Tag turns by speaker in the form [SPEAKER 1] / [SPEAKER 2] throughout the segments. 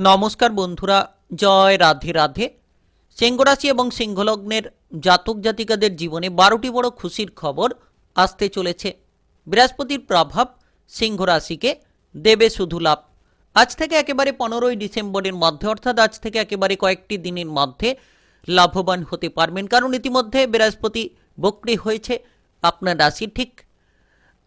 [SPEAKER 1] নমস্কার বন্ধুরা, জয় রাধে রাধে। সিংহরাশি এবং সিংহলগ্নের জাতক জাতিকাদের জীবনে বারোটি বড় খুশির খবর আসতে চলেছে। বৃহস্পতির প্রভাব সিংহরাশিকে দেবে শুধু লাভ। আজ থেকে একেবারে পনেরোই ডিসেম্বরের মধ্যে, অর্থাৎ আজ থেকে একেবারে কয়েকটি দিনের মধ্যে লাভবান হতে পারবেন। কারণ ইতিমধ্যে বৃহস্পতি বক্রি হয়েছে, আপনার রাশি ঠিক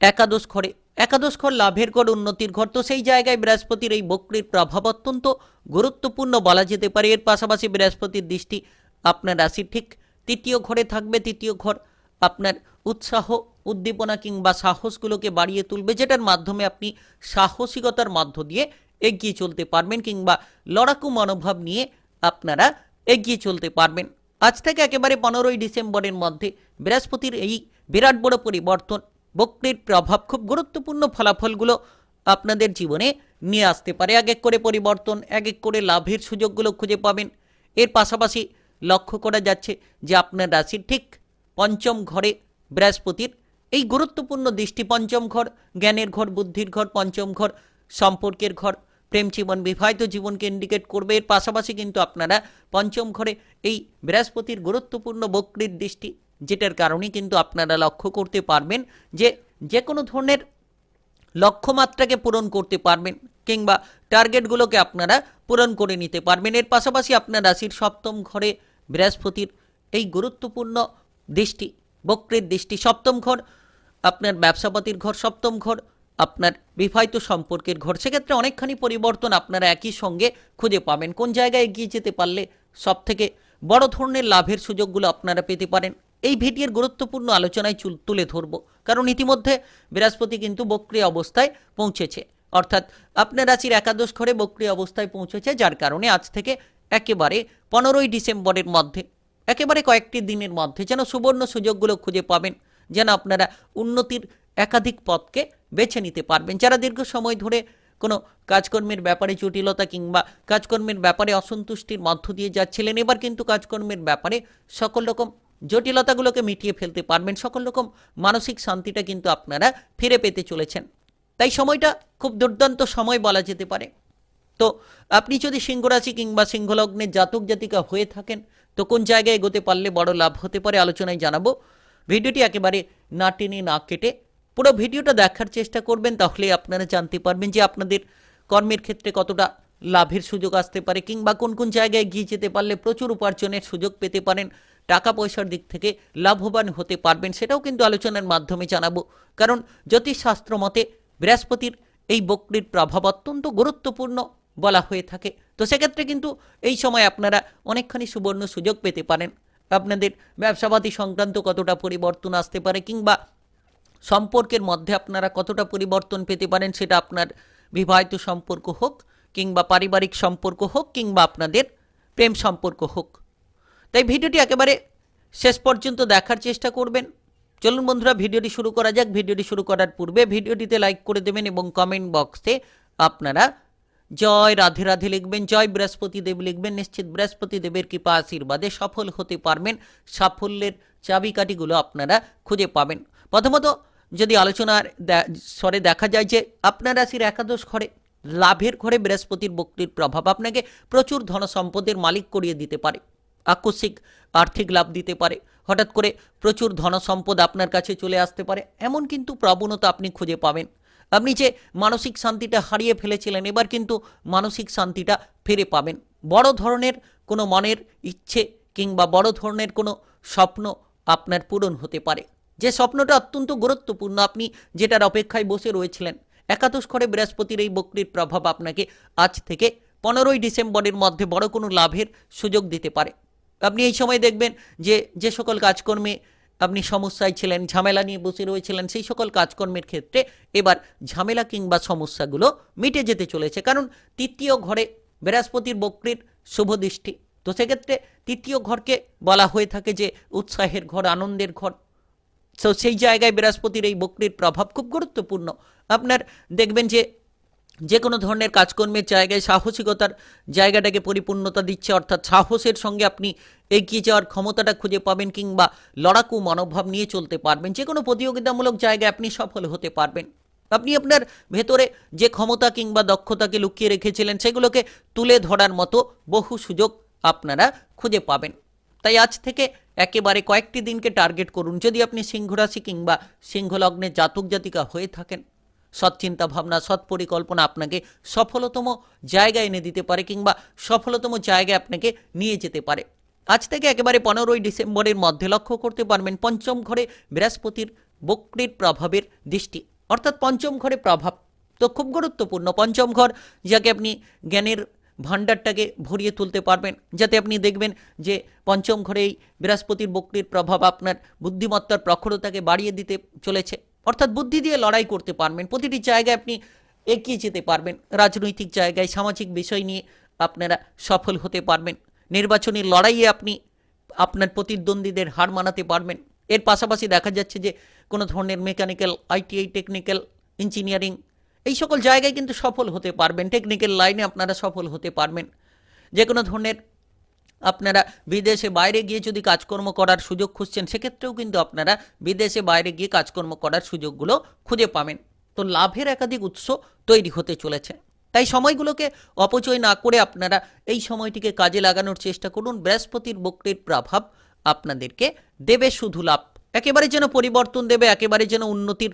[SPEAKER 1] একাদশ ঘরে। একাদশ ঘর লাভের ঘর, উন্নতির ঘর। তো সেই জায়গায় বৃহস্পতির এই বক্রির প্রভাব অত্যন্ত গুরুত্বপূর্ণ বলা যেতে পারে। এর পাশাপাশি বৃহস্পতির দৃষ্টি আপনার রাশির ঠিক তৃতীয় ঘরে থাকবে। তৃতীয় ঘর আপনার উৎসাহ, উদ্দীপনা কিংবা সাহসগুলোকে বাড়িয়ে তুলবে, যেটার মাধ্যমে আপনি সাহসিকতার মধ্য দিয়ে এগিয়ে চলতে পারবেন কিংবা লড়াকু মনোভাব নিয়ে আপনারা এগিয়ে চলতে পারবেন। আজ থেকে একেবারে পনেরোই ডিসেম্বরের মধ্যে বৃহস্পতির এই বিরাট বড় পরিবর্তন বক্রির প্রভাব খুব গুরুত্বপূর্ণ ফলাফলগুলো আপনাদের জীবনে নিয়ে আসতে পারে। এক এক করে পরিবর্তন, এক এক করে লাভের সুযোগগুলো খুঁজে পাবেন। এর পাশাপাশি লক্ষ্য করা যাচ্ছে যে আপনার রাশির ঠিক পঞ্চম ঘরে বৃহস্পতির এই গুরুত্বপূর্ণ দৃষ্টি পঞ্চম ঘর, জ্ঞানের ঘর, বুদ্ধির ঘর, পঞ্চম ঘর, সম্পর্কের ঘর, প্রেম জীবন, বিবাহিত জীবনকে ইন্ডিকেট করবে। এর পাশাপাশি কিন্তু আপনারা পঞ্চম ঘরে এই বৃহস্পতির গুরুত্বপূর্ণ বক্রির দৃষ্টি যেটার কারণে কিন্তু আপনারা লক্ষ্য করতে পারবেন যে যে কোনো ধরনের লক্ষ্যমাত্রাকে পূরণ করতে পারবেন কিংবা টার্গেটগুলোকে আপনারা পূরণ করে নিতে পারবেন। এর পাশাপাশি আপনার রাশির সপ্তম ঘরে বৃহস্পতির এই গুরুত্বপূর্ণ দৃষ্টি, বক্রের দৃষ্টি সপ্তম ঘর, আপনার ব্যবসাপাতির ঘর সপ্তম ঘর, আপনার বিবাহিত সম্পর্কের ঘর। সেক্ষেত্রে অনেকখানি পরিবর্তন আপনারা একই সঙ্গে খুঁজে পাবেন। কোন জায়গায় এগিয়ে যেতে পারলে সব থেকে বড় ধরনের লাভের সুযোগগুলো আপনারা পেতে পারেন। এই ভিডিওর গুরুত্বপূর্ণ আলোচনায় চুল- তুলে ধরব। কারণ ইতিমধ্যে বৃহস্পতি কিন্তু বক্রিয় অবস্থায় পৌঁছেছে। অর্থাৎ আপনার রাশির একাদশ ঘরে বক্রিয় অবস্থায় পৌঁছেছে, যার কারণে আজ থেকে একেবারে পনেরোই ডিসেম্বরের মধ্যে, একেবারে কয়েকটি দিনের মধ্যে যেন সুবর্ণ সুযোগগুলো খুঁজে পাবেন, যেন আপনারা উন্নতির একাধিক পথকে বেছে নিতে পারবেন। যারা দীর্ঘ সময় ধরে কোনো কাজকর্মের ব্যাপারে জটিলতা কিংবা কাজকর্মের ব্যাপারে অসন্তুষ্টির মধ্য দিয়ে যাচ্ছিলেন, এবার কিন্তু কাজকর্মের ব্যাপারে সকল রকম জটিলতাগুলোকে মিটিয়ে ফেলতে পারবেন। সকল রকম মানসিক শান্তিটা কিন্তু আপনারা ফিরে পেতে চলেছেন। তাই সময়টা খুব দুর্দান্ত সময় বলা যেতে পারে। তো আপনি যদি সিংহরাশি কিংবা সিংহলগ্নের জাতক জাতিকা হয়ে থাকেন, তো কোন জায়গায় এগোতে পারলে বড় লাভ হতে পারে আলোচনায় জানাব। ভিডিওটি একেবারে না টেনে না কেটে পুরো ভিডিওটা দেখার চেষ্টা করবেন, তাহলে আপনারা জানতে পারবেন যে আপনাদের কর্মের ক্ষেত্রে কতটা লাভের সুযোগ আসতে পারে কিংবা কোন কোন জায়গায় গিয়ে যেতে পারলে প্রচুর উপার্জনের সুযোগ পেতে পারেন। টাকা পয়সার দিক থেকে লাভবান হতে পারবেন সেটাও কিন্তু আলোচনার মাধ্যমে জানাব। কারণ জ্যোতিষশাস্ত্র মতে বৃহস্পতির এই বক্রির প্রভাব অত্যন্ত গুরুত্বপূর্ণ বলা হয়ে থাকে। তো সেক্ষেত্রে কিন্তু এই সময় আপনারা অনেকখানি সুবর্ণ সুযোগ পেতে পারেন। আপনাদের ব্যবসাবাদী সংক্রান্ত কতটা পরিবর্তন আসতে পারে কিংবা সম্পর্কের মধ্যে আপনারা কতটা পরিবর্তন পেতে পারেন সেটা আপনার বিবাহিত সম্পর্ক হোক কিংবা পারিবারিক সম্পর্ক হোক কিংবা আপনাদের প্রেম সম্পর্ক হোক। তাই ভিডিওটি একেবারে শেষ পর্যন্ত দেখার চেষ্টা করবেন। চলুন বন্ধুরা, ভিডিওটি শুরু করা যাক। ভিডিওটি শুরু করার পূর্বে ভিডিওটিতে লাইক করে দেবেন এবং কমেন্ট বক্সে আপনারা জয় রাধে রাধে লিখবেন, জয় বৃহস্পতি দেব লিখবেন, নিশ্চিত বৃহস্পতি দেবের কৃপা আশীর্বাদে সফল হতে পারবেন। সাফল্যের চাবিকাঠিগুলো আপনারা খুঁজে পাবেন। প্রথমত যদি আলোচনার স্বরে দেখা যায় যে আপনার রাশির একাদশ ঘরে লাভের ঘরে বৃহস্পতির বক্তির প্রভাব আপনাকে প্রচুর ধন সম্পদের মালিক করিয়ে দিতে পারে। আকস্মিক আর্থিক লাভ দিতে পারে। হঠাৎ করে প্রচুর ধন সম্পদ আপনার কাছে চলে আসতে পারে। এমন কিন্তু প্রবণতা আপনি খুঁজে পাবেন। আপনি যে মানসিক শান্তিটা হারিয়ে ফেলেছিলেন, এবার কিন্তু মানসিক শান্তিটা ফিরে পাবেন। বড় ধরনের কোনো মনের ইচ্ছে কিংবা বড় ধরনের কোনো স্বপ্ন আপনার পূরণ হতে পারে। যে স্বপ্নটা অত্যন্ত গুরুত্বপূর্ণ, আপনি যেটার অপেক্ষায় বসে রয়েছিলেন। একাদশ ঘরে বৃহস্পতির এই বক্রির প্রভাব আপনাকে আজ থেকে পনেরোই ডিসেম্বরের মধ্যে বড় কোনো লাভের সুযোগ দিতে পারে। আপনি এই সময় দেখবেন যে যে সকল কাজকর্মে আপনি সমস্যায় ছিলেন, ঝামেলা নিয়ে বসে রয়েছিলেন, সেই সকল কাজকর্মের ক্ষেত্রে এবার ঝামেলা কিংবা সমস্যাগুলো মিটে যেতে চলেছে। কারণ তৃতীয় ঘরে বৃহস্পতির বক্রির শুভ দৃষ্টি। তো সেক্ষেত্রে তৃতীয় ঘরকে বলা হয়ে থাকে যে, উৎসাহের ঘর, আনন্দের ঘর। তো সেই জায়গায় বৃহস্পতির এই বক্রির প্রভাব খুব গুরুত্বপূর্ণ। আপনার দেখবেন যে যে কোনো ধরনের কাজকর্মের জায়গায় সাহসিকতার জায়গাটাকে পরিপূর্ণতা দিচ্ছে, অর্থাৎ সাহসের সঙ্গে আপনি এগিয়ে যাওয়ার ক্ষমতাটা খুঁজে পাবেন কিংবা লড়াকু মনোভাব নিয়ে চলতে পারবেন। যে কোনো প্রতিযোগিতামূলক জায়গায় আপনি সফল হতে পারবেন। আপনি আপনার ভেতরে যে ক্ষমতা কিংবা দক্ষতাকে লুকিয়ে রেখেছিলেন, সেগুলোকে তুলে ধরার মতো বহু সুযোগ আপনারা খুঁজে পাবেন। তাই আজ থেকে একেবারে কয়েকটি দিনকে টার্গেট করুন। যদি আপনি সিংহ রাশি কিংবা সিংহলগ্নে জাতক জাতিকা হয়ে থাকেন সৎ চিন্তা ভাবনা সৎ পরিকল্পনা আপনাকে সফলতম জায়গায় এনে দিতে পারে কিংবা সফলতম জায়গায় আপনাকে নিয়ে যেতে পারে। আজ থেকে একেবারে পনেরোই ডিসেম্বরের মধ্যে লক্ষ্য করতে পারবেন পঞ্চম ঘরে বৃহস্পতির বক্রির প্রভাবের দৃষ্টি। অর্থাৎ পঞ্চম ঘরে প্রভাব তো খুব গুরুত্বপূর্ণ। পঞ্চম ঘর যাকে আপনি জ্ঞানের ভাণ্ডারটাকে ভরিয়ে তুলতে পারবেন। যাতে আপনি দেখবেন যে পঞ্চম ঘরেই বৃহস্পতির বক্রির প্রভাব আপনার বুদ্ধিমত্তার প্রখরতাকে বাড়িয়ে দিতে চলেছে। অর্থাৎ বুদ্ধি দিয়ে লড়াই করতে পারবেন। প্রতিটি জায়গায় আপনি এগিয়ে যেতে পারবেন। রাজনৈতিক জায়গায়, সামাজিক বিষয় নিয়ে আপনারা সফল হতে পারবেন। নির্বাচনী লড়াইয়ে আপনি আপনার প্রতিদ্বন্দ্বীদের হার মানাতে পারবেন। এর পাশাপাশি দেখা যাচ্ছে যে, কোনো ধরনের মেকানিক্যাল, আইটিআই, টেকনিক্যাল, ইঞ্জিনিয়ারিং এই সকল জায়গায় কিন্তু সফল হতে পারবেন। টেকনিক্যাল লাইনে আপনারা সফল হতে পারবেন। যে কোনো ধরনের আপনারা বিদেশে বাইরে গিয়ে যদি কাজকর্ম করার সুযোগ খুঁজছেন, সেক্ষেত্রেও কিন্তু আপনারা বিদেশে বাইরে গিয়ে কাজকর্ম করার সুযোগগুলো খুঁজে পাবেন। তো লাভের একাধিক উৎস তৈরি হতে চলেছে। তাই সময়গুলোকে অপচয় না করে আপনারা এই সময়টিকে কাজে লাগানোর চেষ্টা করুন। বৃহস্পতির বক্রির প্রভাব আপনাদেরকে দেবে শুধু লাভ। একেবারে যেন পরিবর্তন দেবে, একেবারে যেন উন্নতির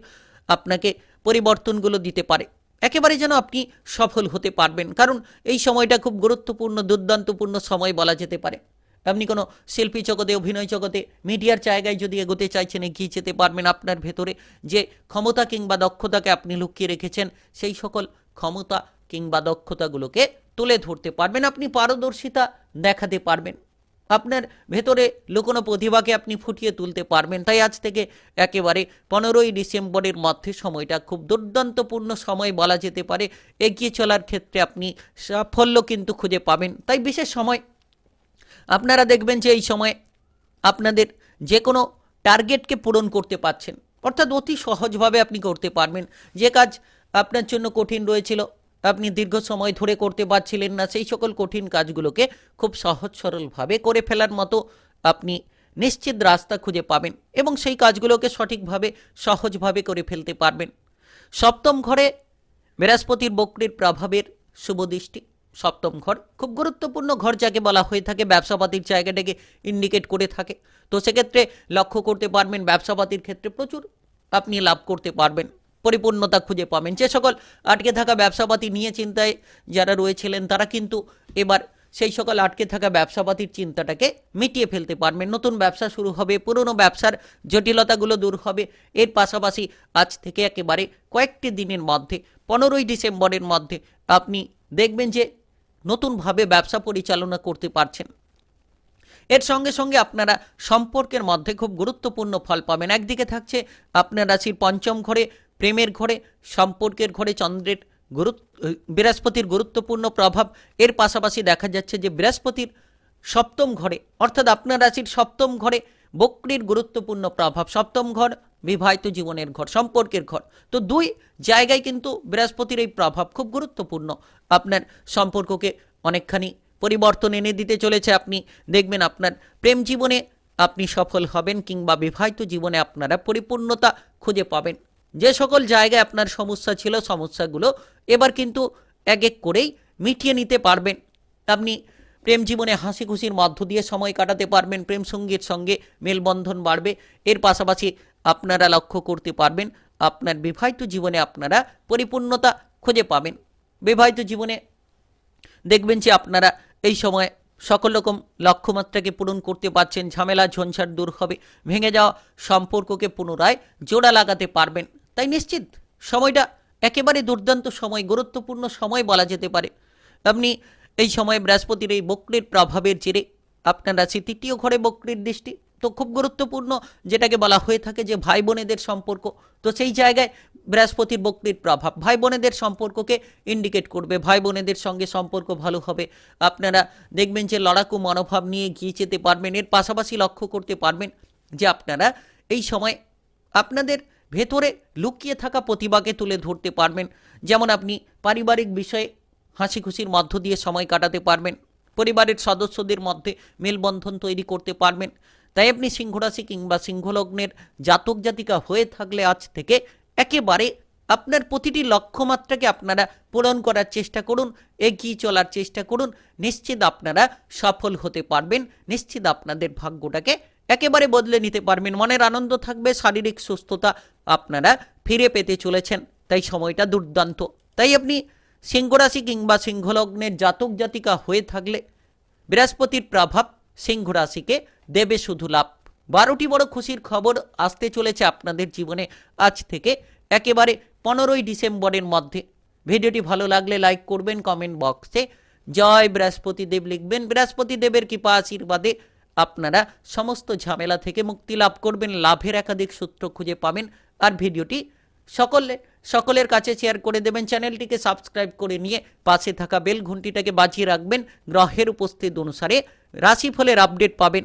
[SPEAKER 1] আপনাকে পরিবর্তনগুলো দিতে পারে। একেবারে যেন আপনি সফল হতে পারবেন। কারণ এই সময়টা খুব গুরুত্বপূর্ণ, দুর্দান্তপূর্ণ সময় বলা যেতে পারে। আপনি কোনো শিল্পী জগতে, অভিনয় জগতে, মিডিয়ার জায়গায় যদি এগোতে চাইছেন, এগিয়ে যেতে পারবেন আপনার ভেতরে, যে ক্ষমতা কিংবা দক্ষতাকে আপনি লুকিয়ে রেখেছেন, সেই সকল ক্ষমতা কিংবা দক্ষতাগুলোকে তুলে ধরতে পারবেন। আপনি পারদর্শিতা দেখাতে পারবেন। আপনার ভেতরে লুকোনো প্রতিভাকে আপনি ফুটিয়ে তুলতে পারবেন। তাই আজ থেকে একেবারে পনেরোই ডিসেম্বরের মধ্যে সময়টা খুব দুর্দান্তপূর্ণ সময় বলা যেতে পারে। এগিয়ে চলার ক্ষেত্রে আপনি সাফল্য কিন্তু খুঁজে পাবেন। তাই বিশেষ সময় আপনারা দেখবেন যে এই সময় আপনাদের যে কোনো টার্গেটকে পূরণ করতে পারছেন। অর্থাৎ অতি সহজভাবে আপনি করতে পারবেন। যে কাজ আপনার জন্য কঠিন রয়েছিল আপনি দীর্ঘ সময় ধরে করতে পারছিলেন না, সেই সকল কঠিন কাজগুলোকে খুব সহজ সরলভাবে করে ফেলার মতো আপনি নিশ্চিত রাস্তা খুঁজে পাবেন এবং সেই কাজগুলোকে সঠিকভাবে, সহজভাবে করে ফেলতে পারবেন। সপ্তম ঘরে বৃহস্পতির বক্রির প্রভাবের শুভ দৃষ্টি। সপ্তম ঘর খুব গুরুত্বপূর্ণ ঘর যাকে বলা হয়ে থাকে, ব্যবসাপাতির জায়গাটাকে ইন্ডিকেট করে থাকে। তো সেক্ষেত্রে লক্ষ্য করতে পারবেন, ব্যবসাপাতির ক্ষেত্রে প্রচুর আপনি লাভ করতে পারবেন। পরিপূর্ণতা খুঁজে পাবেন। যে সকল আটকে থাকা ব্যবসাপাতি নিয়ে চিন্তায় যারা রয়েছিলেন, তারা কিন্তু এবার সেই সকল আটকে থাকা ব্যবসাপাতির চিন্তাটাকে মিটিয়ে ফেলতে পারবেন। নতুন ব্যবসা শুরু হবে, পুরনো ব্যবসার জটিলতাগুলো দূর হবে। এর পাশাপাশি আজ থেকে একেবারে কয়েকটি দিনের মধ্যে, পনেরোই ডিসেম্বরের মধ্যে আপনি দেখবেন যে নতুনভাবে ব্যবসা পরিচালনা করতে পারছেন। এর সঙ্গে সঙ্গে আপনারা সম্পর্কের মধ্যে খুব গুরুত্বপূর্ণ ফল পাবেন। একদিকে থাকছে আপনার রাশির পঞ্চম ঘরে প্রেমের ঘরে, সম্পর্কের ঘরে চন্দ্রের গুরুত্ব, বৃহস্পতির গুরুত্বপূর্ণ প্রভাব। এর পাশাপাশি দেখা যাচ্ছে যে বৃহস্পতির সপ্তম ঘরে, অর্থাৎ আপনার রাশির সপ্তম ঘরে বক্রির গুরুত্বপূর্ণ প্রভাব। সপ্তম ঘর, বিবাহিত জীবনের ঘর, সম্পর্কের ঘর। তো দুই জায়গায় কিন্তু বৃহস্পতির এই প্রভাব খুব গুরুত্বপূর্ণ। আপনার সম্পর্ককে অনেকখানি পরিবর্তন এনে দিতে চলেছে। আপনি দেখবেন আপনার প্রেম জীবনে আপনি সফল হবেন কিংবা বিবাহিত জীবনে আপনারা পরিপূর্ণতা খুঁজে পাবেন। যে সকল জায়গায় আপনার সমস্যা ছিল, সমস্যাগুলো এবার কিন্তু এক এক করেই মিটিয়ে নিতে পারবেন। আপনি প্রেম জীবনে হাসি খুশির মধ্য দিয়ে সময় কাটাতে পারবেন, প্রেম সঙ্গীর সঙ্গে মেলবন্ধন বাড়বে, এর পাশাপাশি আপনারা লক্ষ্য করতে পারবেন, আপনার বিবাহিত জীবনে আপনারা পরিপূর্ণতা খুঁজে পাবেন। বিবাহিত জীবনে দেখবেন যে আপনারা এই সময় সকল রকম লক্ষ্যমাত্রাকে পূরণ করতে পারছেন, ঝামেলা, ঝঞ্ঝাট দূর হবে, ভেঙে যাওয়া সম্পর্ককে পুনরায় জোড়া লাগাতে পারবেন। তাই নিশ্চিত, সময়টা একেবারে দুর্দান্ত সময়, গুরুত্বপূর্ণ সময় বলা যেতে পারে। আপনি এই সময় বৃহস্পতির এই বক্রির প্রভাবের জেরে আপনার রাশি তৃতীয় ঘরে বক্রির দৃষ্টি তো খুব গুরুত্বপূর্ণ, যেটাকে বলা হয়ে থাকে যে ভাই বোনেদের সম্পর্ক। তো সেই জায়গায় বৃহস্পতির বক্রির প্রভাব ভাই বোনেদের সম্পর্ককে ইন্ডিকেট করবে ভাই বোনেদের সঙ্গে সম্পর্ক ভালো হবে। আপনারা দেখবেন যে লড়াকু মনোভাব নিয়ে গিয়ে যেতে পারবেন, এর পাশাপাশি লক্ষ্য করতে পারবেন যে আপনারা এই সময় আপনাদের ভেতরে লুকিয়ে থাকা প্রতিভাকে তুলে ধরতে পারবেন। যেমন আপনি পারিবারিক বিষয়ে হাসি খুশির মধ্য দিয়ে সময় কাটাতে পারবেন। পরিবারের সদস্যদের মধ্যে মেলবন্ধন তৈরি করতে পারবেন। তাই আপনি সিংহরাশি কিংবা সিংহলগ্নের জাতক জাতিকা হয়ে থাকলে আজ থেকে একেবারে আপনার প্রতিটি লক্ষ্যমাত্রাকে আপনারা পূরণ করার চেষ্টা করুন, এগিয়ে চলার চেষ্টা করুন। নিশ্চিত আপনারা সফল হতে পারবেন। নিশ্চিত আপনাদের ভাগ্যটাকে একেবারে বদলে নিতে পারবেন। মনের আনন্দ থাকবে, শারীরিক সুস্থতা আপনারা ফিরে পেতে চলেছেন। তাই সময়টা দুর্দান্ত। তাই আপনি সিংহরাশি কিংবা সিংহলগ্নের জাতক জাতিকা হয়ে থাকলে বৃহস্পতির প্রভাব সিংহরাশিকে দেবে শুধু লাভ। বারোটি বড় খুশির খবর আসতে চলেছে আপনাদের জীবনে আজ থেকে একেবারে পনেরোই ডিসেম্বরের মধ্যে। ভিডিওটি ভালো লাগলে লাইক করবেন, কমেন্ট বক্সে জয় বৃহস্পতি দেব লিখবেন। বৃহস্পতি দেবের কৃপা আশীর্বাদে আপনারা সমস্ত ঝামেলা থেকে মুক্তি লাভ করবেন, লাভের একাধিক সূত্র খুঁজে পাবেন। আর ভিডিওটি সকলে, সকলের কাছে শেয়ার করে দেবেন। চ্যানেলটিকে সাবস্ক্রাইব করে নিয়ে পাশে থাকা বেল ঘন্টিটাকে বাঁচিয়ে রাখবেন। গ্রহের উপস্থিত অনুসারে রাশিফলের আপডেট পাবেন।